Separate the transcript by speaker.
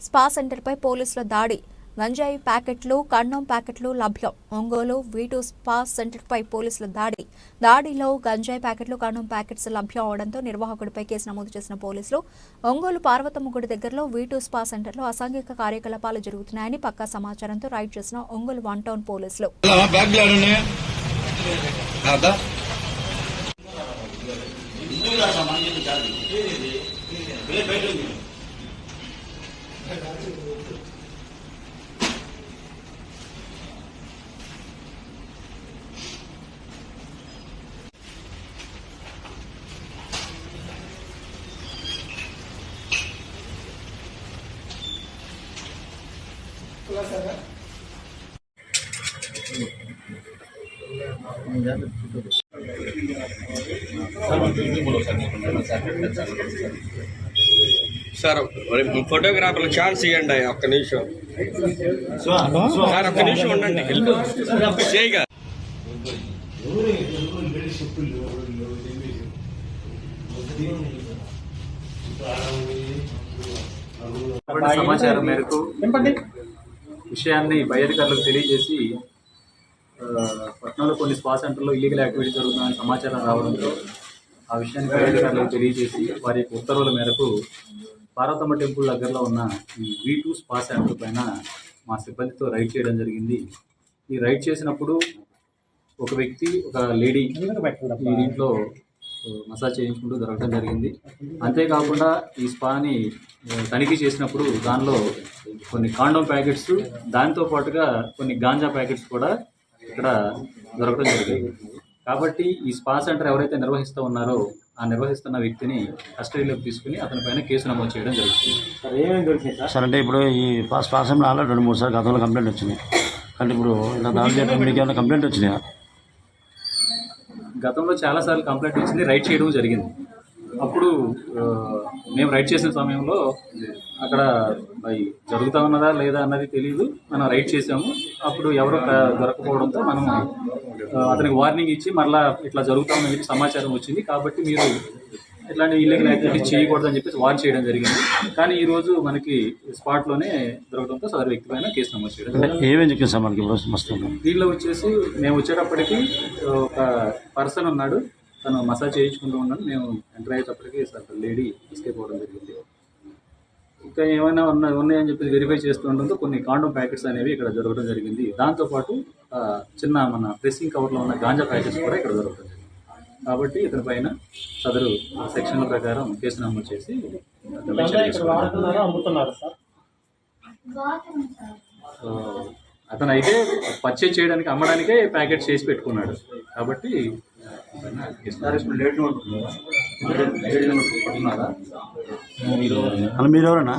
Speaker 1: Spa సెంటర్పై పోలీసుల దాడి గంజాయి ప్యాకెట్లు కండం ప్యాకెట్లు లభ్యం ఒంగోలు వీటు స్పా సెంటర్పై పోలీసుల దాడి దాడిలో గంజాయి ప్యాకెట్లు కండం ప్యాకెట్స్ లభ్యం అవడంతో నిర్వాహకుడిపై కేసు నమోదు చేసిన పోలీసులు ఒంగోలు పార్వతమ్మ గుడి దగ్గరలో వీటు స్పా సెంటర్లో అసాంఘిక కార్యకలాపాలు జరుగుతున్నాయని పక్కా సమాచారంతో రైడ్ చేసిన ఒంగోలు వన్ టౌన్ పోలీసులు
Speaker 2: Sama dulu bolong satu, sama satu, sama satu.
Speaker 3: Sir ఫోటోగ్రాఫర్లకు chance ఇవ్వండి ఒక్క నిమిషం. సార్ ఒక్క నిమిషం ఉండండి. చేయగా.
Speaker 4: సమాచారం మేరకు విషయాన్ని పై అధికారులకు తెలియజేసి పట్నంలో కొన్ని స్పా సెంటర్లో ఇల్లీగల్ యాక్టివిటీ జరుగుతుందని సమాచారం రావడంతో ఆ విషయాన్ని పై అధికారులకు తెలియజేసి వారి యొక్క ఉత్తర్వుల మేరకు పార్వతమ్మ టెంపుల్ దగ్గరలో ఉన్న ఈ వీ టూ స్పా సెంటర్ పైన మా సిబ్బందితో రైడ్ చేయడం జరిగింది. ఈ రైడ్ చేసినప్పుడు ఒక వ్యక్తి ఒక లేడీ ఈ దీంట్లో మసాజ్ చేయించుకుంటూ దొరకడం జరిగింది. అంతేకాకుండా ఈ స్పాని తనిఖీ చేసినప్పుడు దానిలో కొన్ని కాండోమ్ ప్యాకెట్స్ దాంతో పాటుగా కొన్ని గాంజా ప్యాకెట్స్ కూడా ఇక్కడ దొరకడం జరిగింది. కాబట్టి ఈ స్పా సెంటర్ ఎవరైతే నిర్వహిస్తూ ఉన్నారో ఆ నిర్వహిస్తున్న వ్యక్తిని కస్టడీలోకి తీసుకుని అతని పైన కేసు నమోదు చేయడం జరుగుతుంది.
Speaker 5: సార్ అంటే ఇప్పుడు ఈ ఫస్ట్ పాసంలో ఆల్రెడీ రెండు మూడు సార్లు గతంలో కంప్లైంట్ వచ్చినాయి. అంటే ఇప్పుడు ఇలా దాడి చేయడం మీకు ఏమైనా కంప్లైంట్ వచ్చినాయా?
Speaker 4: గతంలో చాలాసార్లు కంప్లైంట్ వచ్చింది రైడ్ చేయడం జరిగింది. అప్పుడు మేము రైడ్ చేసిన సమయంలో అక్కడ మరి జరుగుతా ఉన్నదా లేదా అన్నది తెలియదు మనం రైడ్ చేసాము అప్పుడు ఎవరు దొరకపోవడంతో మనం అతనికి వార్నింగ్ ఇచ్చి మరలా ఇట్లా జరుగుతా ఉందని సమాచారం వచ్చింది. కాబట్టి మీరు ఇట్లాంటి ఇల్లీగల్ యాక్టివిటీస్ చేయకూడదని చెప్పేసి వార్న్ చేయడం జరిగింది. కానీ ఈ రోజు మనకి స్పాట్లోనే దొరకడంతో సదరు వ్యక్తి పైన కేసు నమోదు చేయడం.
Speaker 5: ఏమేమి మనకి? మస్తు
Speaker 4: దీనిలో వచ్చేసి మేము వచ్చేటప్పటికి ఒక పర్సన్ ఉన్నాడు. తను మసాజ్ చేయించుకుంటూ ఉన్నాడు మేము ఎంటర్ అయ్యేటప్పటికి సార్ లేడీ ఎస్కేప్ అవ్వడం జరిగింది. ఇంకా ఏమైనా ఉన్నాయి ఉన్నాయని చెప్పి వెరిఫై చేస్తూ ఉండడంతో కొన్ని కాండోమ్ ప్యాకెట్స్ అనేవి ఇక్కడ దొరకడం జరిగింది. దాంతోపాటు చిన్న మన ప్రెస్సింగ్ కవర్లో ఉన్న గాంజా ప్యాకెట్స్ కూడా ఇక్కడ దొరకడం జరిగింది. కాబట్టి ఇతని పైన సదరు సెక్షన్ల ప్రకారం కేసు నమోదు చేసి అతను అయితే పర్చేజ్ చేయడానికి అమ్మడానికే ప్యాకెట్ చేసి పెట్టుకున్నాడు. కాబట్టి
Speaker 5: మీరు ఎవరన్నా